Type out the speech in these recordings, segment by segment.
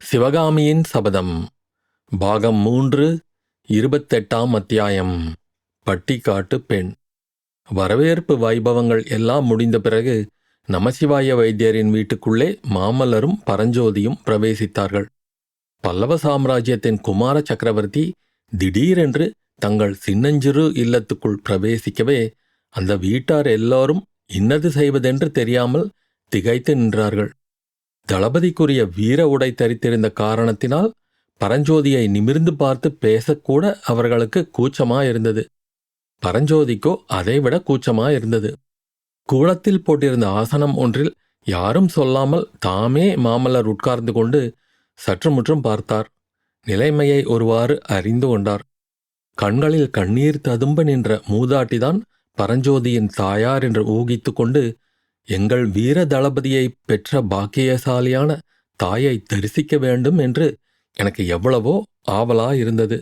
சிவகாமியின் சபதம் பாகம் மூன்று இருபத்தெட்டாம் அத்தியாயம். பட்டிக்காட்டு பெண். வரவேற்பு வைபவங்கள் எல்லாம் முடிந்த பிறகு நமசிவாய வைத்தியரின் வீட்டுக்குள்ளே மாமல்லரும் பரஞ்சோதியும் பிரவேசித்தார்கள். பல்லவ சாம்ராஜ்யத்தின் குமார சக்கரவர்த்தி திடீரென்று தங்கள் சின்னஞ்சிறு இல்லத்துக்குள் பிரவேசிக்கவே அந்த வீட்டார் எல்லோரும் இன்னது செய்வதென்று தெரியாமல் திகைத்து நின்றார்கள். தளபதிக்குரிய வீர உடை தரித்திருந்த காரணத்தினால் பரஞ்சோதியை நிமிர்ந்து பார்த்து பேசக்கூட அவர்களுக்கு கூச்சமாயிருந்தது. பரஞ்சோதிக்கோ அதைவிட கூச்சமாயிருந்தது. கூளத்தில் போட்டிருந்த ஆசனம் ஒன்றில் யாரும் சொல்லாமல் தாமே மாமல்லர் உட்கார்ந்து கொண்டு சற்றுமுற்றும் பார்த்தார். நிலைமையை ஒருவாறு அறிந்து கொண்டார். கண்களில் கண்ணீர் ததும்ப நின்ற மூதாட்டிதான் பரஞ்சோதியின் தாயார் என்று ஊகித்துக் கொண்டு எங்கள் வீர தளபதியை பெற்ற பாக்கியசாலியான தாயை தரிசிக்க வேண்டும் என்று எனக்கு எவ்வளவோ ஆவலா இருந்தது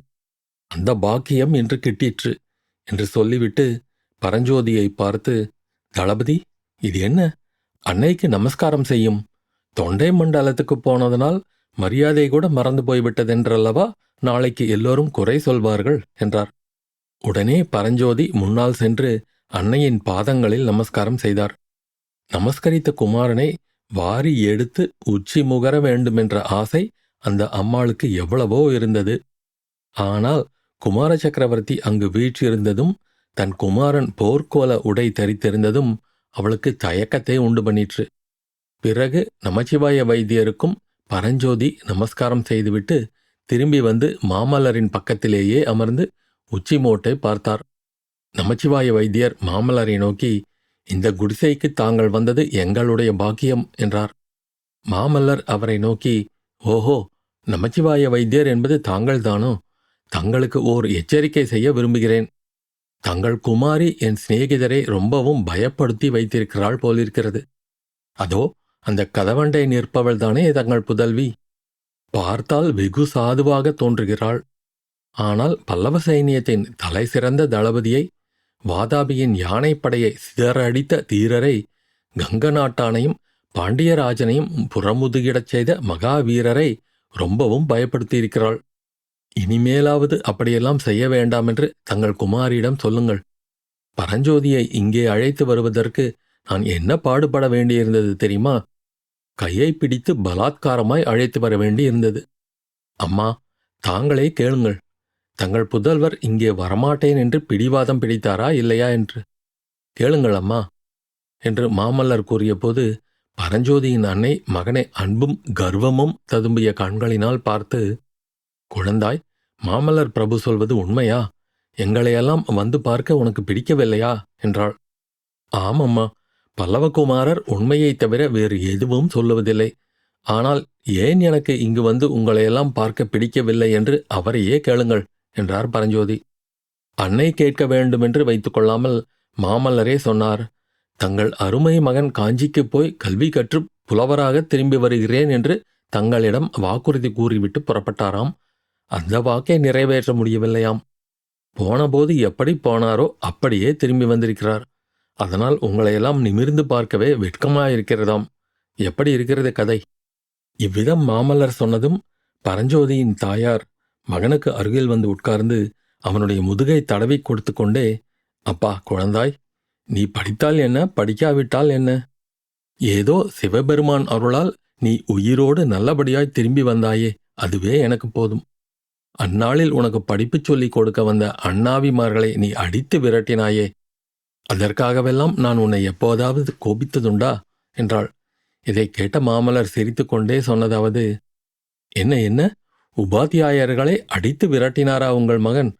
அந்த பாக்கியம் இன்று கிட்டிற்று என்று சொல்லிவிட்டு பரஞ்சோதியை பார்த்து தளபதி இது என்ன? அன்னைக்கு நமஸ்காரம் செய்யும். தொண்டை மண்டலத்துக்கு போனதனால் மரியாதை கூட மறந்து போய்விட்டதென்றல்லவா நாளைக்கு எல்லோரும் குறை சொல்வார்கள்? என்றார். உடனே பரஞ்சோதி முன்னால் சென்று அன்னையின் பாதங்களில் நமஸ்காரம் செய்தார். நமஸ்கரித்த குமாரனை வாரி எடுத்து உச்சி முகர வேண்டுமென்ற ஆசை அந்த அம்மாளுக்கு எவ்வளவோ இருந்தது. ஆனால் குமார சக்கரவர்த்தி அங்கு வீற்றிருந்ததும் தன் குமாரன் போர்க்கோல உடை தரித்திருந்ததும் அவளுக்கு தயக்கத்தை உண்டு பண்ணிற்று. பிறகு நமச்சிவாய வைத்தியருக்கும் பரஞ்சோதி நமஸ்காரம் செய்துவிட்டு திரும்பி வந்து மாமல்லரின் பக்கத்திலேயே அமர்ந்து உச்சி மோட்டை பார்த்தார். நமச்சிவாய வைத்தியர் மாமல்லரை நோக்கி இந்த குடிசைக்கு தாங்கள் வந்தது எங்களுடைய பாக்கியம் என்றார். மாமல்லர் அவரை நோக்கி ஓஹோ நமச்சிவாய வைத்தியர் என்பது தாங்கள்தானோ தங்களுக்கு ஓர் எச்சரிக்கை செய்ய விரும்புகிறேன். தங்கள் குமாரி என் சிநேகிதரை ரொம்பவும் பயப்படுத்தி வைத்திருக்கிறாள் போலிருக்கிறது. அதோ அந்த கதவண்டை நிற்பவள்தானே தங்கள் புதல்வி? பார்த்தால் வெகு சாதுவாக தோன்றுகிறாள். ஆனால் பல்லவ சைனியத்தின் தலை சிறந்த தளபதியை வாதாபியின் யானைப்படையை சிதறடித்த தீரரை கங்க நாட்டானையும் பாண்டியராஜனையும் புறமுதுகிடச் செய்த மகாவீரரை ரொம்பவும் பயப்படுத்தியிருக்கிறாள். இனிமேலாவது அப்படியெல்லாம் செய்ய வேண்டாம் என்று தங்கள் குமாரியிடம் சொல்லுங்கள். பரஞ்சோதியை இங்கே அழைத்து வருவதற்கு நான் என்ன பாடுபட வேண்டியிருந்தது தெரியுமா? கையை பிடித்து பலாத்காரமாய் அழைத்து வர வேண்டியிருந்தது. அம்மா தாங்களே கேளுங்கள். தங்கள் புதல்வர் இங்கே வரமாட்டேன் என்று பிடிவாதம் பிடித்தாரா இல்லையா என்று? கேளுங்கள் அம்மா என்று மாமல்லர் கூறியபோது பரஞ்சோதியின் அன்னை மகனை அன்பும் கர்வமும் ததும்பிய கண்களினால் பார்த்து குழந்தாய் மாமல்லர் பிரபு சொல்வது உண்மையா? எங்களையெல்லாம் வந்து பார்க்க உனக்கு பிடிக்கவில்லையா? என்றாள். ஆமம்மா பல்லவகுமாரர் உண்மையைத் தவிர வேறு எதுவும் சொல்லுவதில்லை. ஆனால் ஏன் எனக்கு இங்கு வந்து உங்களையெல்லாம் பார்க்க பிடிக்கவில்லை என்று அவரையே கேளுங்கள். என்றார் பரஞ்சோதி. அன்னை கேட்க வேண்டுமென்று வைத்துக்கொள்ளாமல் மாமல்லரே சொன்னார் தங்கள் அருமை மகன் காஞ்சிக்குப் போய் கல்வி கற்று புலவராக திரும்பி வருகிறேன் என்று தங்களிடம் வாக்குறுதி கூறிவிட்டு புறப்பட்டாராம். அந்த வாக்கை நிறைவேற்ற முடியவில்லையாம். போனபோது எப்படி போனாரோ அப்படியே திரும்பி வந்திருக்கிறார். அதனால் உங்களையெல்லாம் நிமிர்ந்து பார்க்கவே வெட்கமாயிருக்கிறதாம். எப்படி இருக்கிறது கதை? இவ்விதம் மாமல்லர் சொன்னதும் பரஞ்சோதியின் தாயார் மகனுக்கு அருகில் வந்து உட்கார்ந்து அவனுடைய முதுகை தடவி கொடுத்து கொண்டே அப்பா குழந்தாய் நீ படித்தால் என்ன படிக்காவிட்டால் என்ன? ஏதோ சிவபெருமான் அருளால் நீ உயிரோடு நல்லபடியாய் திரும்பி வந்தாயே அதுவே எனக்கு போதும். அந்நாளில் உனக்கு படிப்பு சொல்லிக் கொடுக்க வந்த அண்ணாவிமார்களை நீ அடித்து விரட்டினாயே. அதற்காகவெல்லாம் நான் உன்னை எப்போதாவது கோபித்ததுண்டா? என்றாள். இதை கேட்ட மாமல்லர் சிரித்துக்கொண்டே சொன்னதாவது என்ன என்ன? உபாத்தியாயர்களை அடித்து விரட்டினாரா உங்கள் மகன்?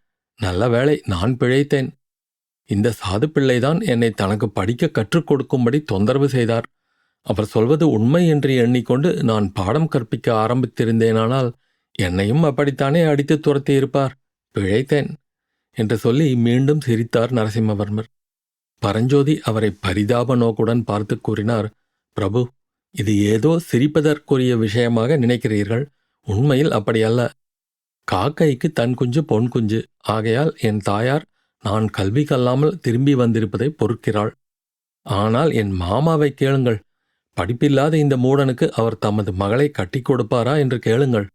நல்ல வேளை நான் பிழைத்தேன். இந்த சாது பிள்ளைதான் என்னை தனக்கு படிக்க கற்றுக் கொடுக்கும்படி தொந்தரவு செய்தார். அவர் சொல்வது உண்மை என்று எண்ணிக்கொண்டு நான் பாடம் கற்பிக்க ஆரம்பித்திருந்தேனானால் என்னையும் அப்படித்தானே அடித்து துரத்தி இருப்பார் பிழைத்தேன் என்று சொல்லி மீண்டும் சிரித்தார் நரசிம்மவர்மர். பரஞ்சோதி அவரை பரிதாப நோக்குடன் பார்த்து கூறினார் பிரபு இது ஏதோ சிரிப்பதற்குரிய விஷயமாக நினைக்கிறீர்கள். உண்மையில் அப்படியல்ல காக்கைக்கு தன் குஞ்சு பொன் குஞ்சு. ஆகையால் என் தாயார் நான் கல்வி கல்லாமல் திரும்பி வந்திருப்பதை பொறுக்கிறாள். ஆனால் என் மாமாவை கேளுங்கள். படிப்பில்லாத இந்த மூடனுக்கு அவர் தமது மகளை கட்டிக் கொடுப்பாரா என்று கேளுங்கள்.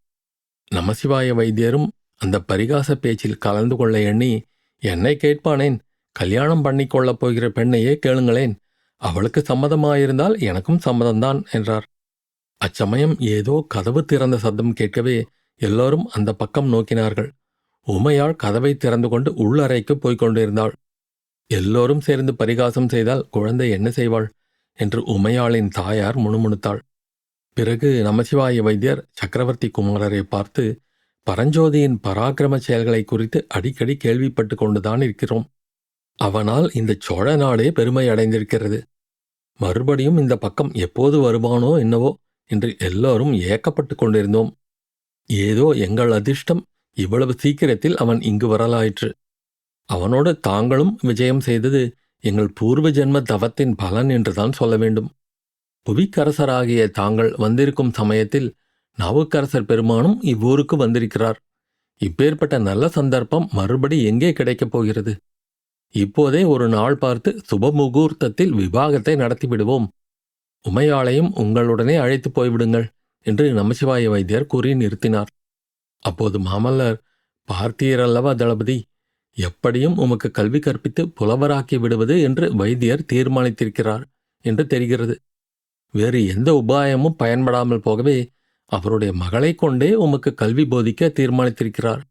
நமசிவாய வைத்தியரும் அந்த பரிகாச பேச்சில் கலந்து கொள்ள எண்ணி என்னை கேட்பானேன்? கல்யாணம் பண்ணிக்கொள்ளப் போகிற பெண்ணையே கேளுங்களேன். அவளுக்கு சம்மதமாயிருந்தால் எனக்கும் சம்மதம்தான் என்றார். அச்சமயம் ஏதோ கதவு திறந்த சத்தம் கேட்கவே எல்லோரும் அந்த பக்கம் நோக்கினார்கள். உமையாள் கதவை திறந்து கொண்டு உள்ளறைக்கு போய்க் கொண்டிருந்தாள். எல்லோரும் சேர்ந்து பரிகாசம் செய்தால் குழந்தை என்ன செய்வாள் என்று உமையாளின் தாயார் முணுமுணுத்தாள். பிறகு நமசிவாய வைத்தியர் சக்கரவர்த்தி குமாரரை பார்த்து பரஞ்சோதியின் பராக்கிரம செயல்களை குறித்து அடிக்கடி கேள்விப்பட்டு கொண்டுதான் இருக்கிறோம். அவனால் இந்த சோழ நாடே பெருமை அடைந்திருக்கிறது. மறுபடியும் இந்த பக்கம் எப்போது வருவானோ என்னவோ என்று எல்லோரும் ஏக்கப்பட்டு கொண்டிருந்தோம். ஏதோ எங்கள் அதிர்ஷ்டம் இவ்வளவு சீக்கிரத்தில் அவன் இங்கு வரலாயிற்று. அவனோடு தாங்களும் விஜயம் செய்தது எங்கள் பூர்வ ஜென்ம தவத்தின் பலன் என்றுதான் சொல்ல வேண்டும். புவிக்கரசராகிய தாங்கள் வந்திருக்கும் சமயத்தில் நாவுக்கரசர் பெருமானும் இவ்வூருக்கு வந்திருக்கிறார். இப்பேற்பட்ட நல்ல சந்தர்ப்பம் மறுபடி எங்கே கிடைக்கப் போகிறது? இப்போதே ஒரு நாள் பார்த்து சுபமுகூர்த்தத்தில் விவாகத்தை நடத்திவிடுவோம். உமையாளையும் உங்களுடனே அழைத்து போய்விடுங்கள் என்று நமசிவாய வைத்தியர் கூறி நிறுத்தினார். அப்போது மாமல்லர் பார்த்தீரல்லவா தளபதி எப்படியும் உமக்கு கல்வி கற்பித்து புலவராக்கி விடுவது என்று வைத்தியர் தீர்மானித்திருக்கிறார் என்று தெரிகிறது. வேறு எந்த உபாயமும் பயன்படாமல் போகவே அவருடைய மகளைக் கொண்டே உமக்கு கல்வி போதிக்க தீர்மானித்திருக்கிறார்.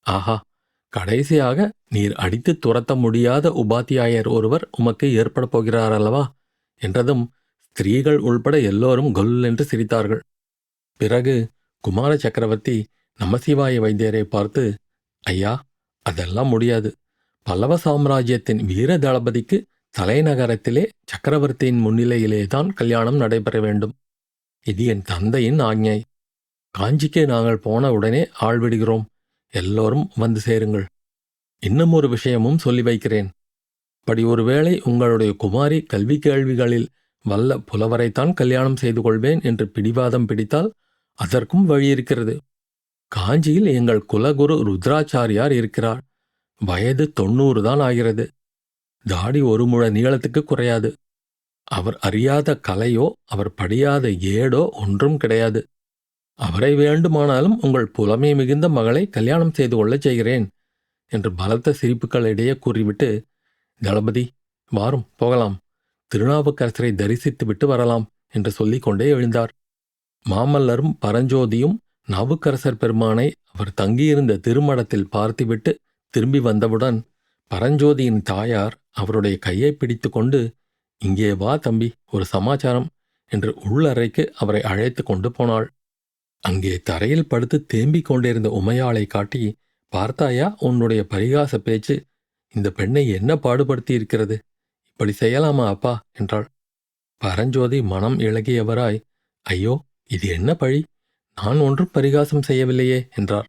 ஆஹா கடைசியாக நீர் அடித்து துரத்த முடியாத உபாத்தியாயர் ஒருவர் உமக்கு ஏற்படப் போகிறார் அல்லவா? என்றதும் ஸ்திரீகள் உள்பட எல்லோரும் கொல் என்று சிரித்தார்கள். பிறகு குமார சக்கரவர்த்தி நமசிவாய வைத்தியரை பார்த்து ஐயா அதெல்லாம் முடியாது. பல்லவ சாம்ராஜ்யத்தின் வீர தளபதிக்கு தலைநகரத்திலே சக்கரவர்த்தியின் முன்னிலையிலே தான் கல்யாணம் நடைபெற வேண்டும். இது என் தந்தையின் ஆஞ்ஞை. காஞ்சிக்கு நாங்கள் போன உடனே ஆள் விடுகிறோம். எல்லோரும் வந்து சேருங்கள். இன்னும் ஒரு விஷயமும் சொல்லி வைக்கிறேன். அப்படி ஒருவேளை உங்களுடைய குமாரி கல்வி கேள்விகளில் வல்ல புலவரைத்தான் கல்யாணம் செய்து கொள்வேன் என்று பிடிவாதம் பிடித்தால் அதற்கும் வழி இருக்கிறது. காஞ்சியில் எங்கள் குலகுரு ருத்ராச்சாரியார் இருக்கிறார். வயது தொண்ணூறு தான் ஆகிறது. தாடி ஒரு முழ நீளத்துக்கு குறையாது. அவர் அறியாத கலையோ அவர் படியாத ஏடோ ஒன்றும் கிடையாது. அவரை வேண்டுமானாலும் உங்கள் புலமை மிகுந்த மகளை கல்யாணம் செய்து கொள்ளச் செய்கிறேன் என்று பலத்த சிரிப்புகளிடையே கூறிவிட்டு தளபதி வாரும் போகலாம். திருநாவுக்கரசரை தரிசித்துவிட்டு வரலாம் என்று சொல்லிக் கொண்டே எழுந்தார். மாமல்லரும் பரஞ்சோதியும் நாவுக்கரசர் பெருமானை அவர் தங்கியிருந்த திருமடத்தில் பார்த்துவிட்டு திரும்பி வந்தவுடன் பரஞ்சோதியின் தாயார் அவருடைய கையை பிடித்து கொண்டு இங்கே வா தம்பி ஒரு சமாச்சாரம் என்று உள்ளறைக்கு அவரை அழைத்து கொண்டு போனாள். அங்கே தரையில் படுத்து தேம்பிக் கொண்டிருந்த உமையாளை காட்டி பார்த்தாயா உன்னுடைய பரிகாச பேச்சு? இந்த பெண்ணை என்ன பாடுபடுத்தி இருக்கிறது இப்படி செய்யலாமா அப்பா? என்றாள். பரஞ்சோதி மனம் இழகியவராய் ஐயோ இது என்ன பழி? நான் ஒன்றும் பரிகாசம் செய்யவில்லையே என்றார்.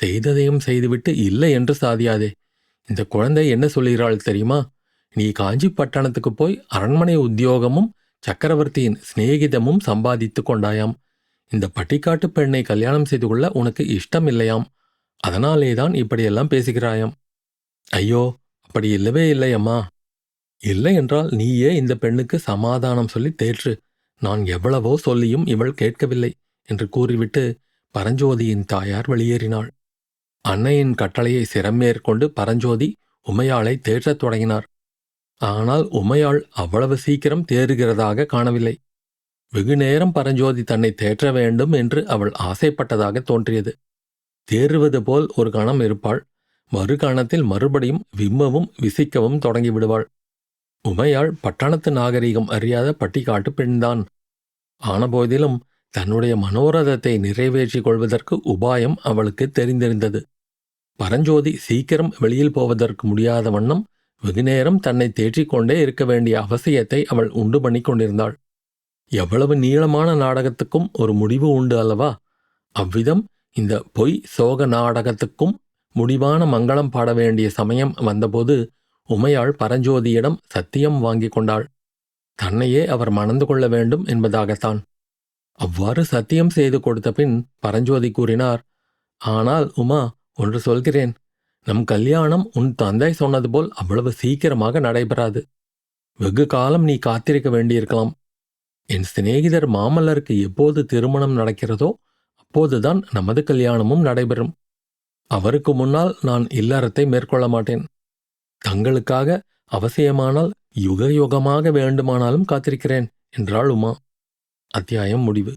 செய்ததையும் செய்துவிட்டு இல்லை என்று சாதியாதே. இந்த குழந்தை என்ன சொல்கிறாள் தெரியுமா? நீ காஞ்சி பட்டணத்துக்கு போய் அரண்மனை உத்தியோகமும் சக்கரவர்த்தியின் சிநேகிதமும் சம்பாதித்து கொண்டாயாம். இந்த பட்டிக்காட்டு பெண்ணை கல்யாணம் செய்து கொள்ள உனக்கு இஷ்டம் இல்லையாம். அதனாலேதான் இப்படியெல்லாம் பேசுகிறாயாம். ஐயோ அப்படி இல்லவே இல்லையம்மா இல்லை என்றால் நீயே இந்த பெண்ணுக்கு சமாதானம் சொல்லி தேற்று. நான் எவ்வளவோ சொல்லியும் இவள் கேட்கவில்லை என்று கூறிவிட்டு பரஞ்சோதியின் தாயார் வெளியேறினாள். அன்னையின் கட்டளையை சிரமேற்கொண்டு பரஞ்சோதி உமையாளை தேற்றத் தொடங்கினார். ஆனால் உமையாள் அவ்வளவு சீக்கிரம் தேறுகிறதாக காணவில்லை. வெகுநேரம் பரஞ்சோதி தன்னை தேற்ற வேண்டும் என்று அவள் ஆசைப்பட்டதாக தோன்றியது. தேறுவது போல் ஒரு கணம் இருப்பாள். மறு கணத்தில் மறுபடியும் விம்மவும் விசிக்கவும் தொடங்கிவிடுவாள். உமையாள் பட்டணத்து நாகரிகம் அறியாத பட்டிக்காட்டு பெண்தான். ஆனபோதிலும் தன்னுடைய மனோரதத்தை நிறைவேற்றிக் கொள்வதற்கு உபாயம் அவளுக்கு தெரிந்திருந்தது. பரஞ்சோதி சீக்கிரம் வெளியில் போவதற்கு முடியாத வண்ணம் வெகுநேரம் தன்னை தேற்றிக்கொண்டே இருக்க வேண்டிய அவசியத்தை அவள் உண்டு பண்ணிக் கொண்டிருந்தாள். எவ்வளவு நீளமான நாடகத்துக்கும் ஒரு முடிவு உண்டு அல்லவா? அவ்விதம் இந்த பொய் சோக நாடகத்துக்கும் முடிவான மங்களம் பாட வேண்டிய சமயம் வந்தபோது உமையாள் பரஞ்சோதியிடம் சத்தியம் வாங்கிக் கொண்டாள். தன்னையே அவர் மணந்து கொள்ள வேண்டும் என்பதாகத்தான். அவ்வாறு சத்தியம் செய்து கொடுத்த பின் பரஞ்சோதி கூறினார் ஆனால் உமா ஒன்று சொல்கிறேன். நம் கல்யாணம் உன் தந்தை சொன்னது போல் அவ்வளவு சீக்கிரமாக நடைபெறாது. வெகு காலம் நீ காத்திருக்க வேண்டியிருக்கலாம். என் சிநேகிதர் மாமல்லருக்கு எப்போது திருமணம் நடக்கிறதோ அப்போதுதான் நமது கல்யாணமும் நடைபெறும். அவருக்கு முன்னால் நான் இல்லறத்தை மேற்கொள்ள மாட்டேன். தங்களுக்காக அவசியமானால் யுக யுகமாக வேண்டுமானாலும் காத்திருக்கிறேன் என்றாள் உமா. அத்தியாயம் முடிவு.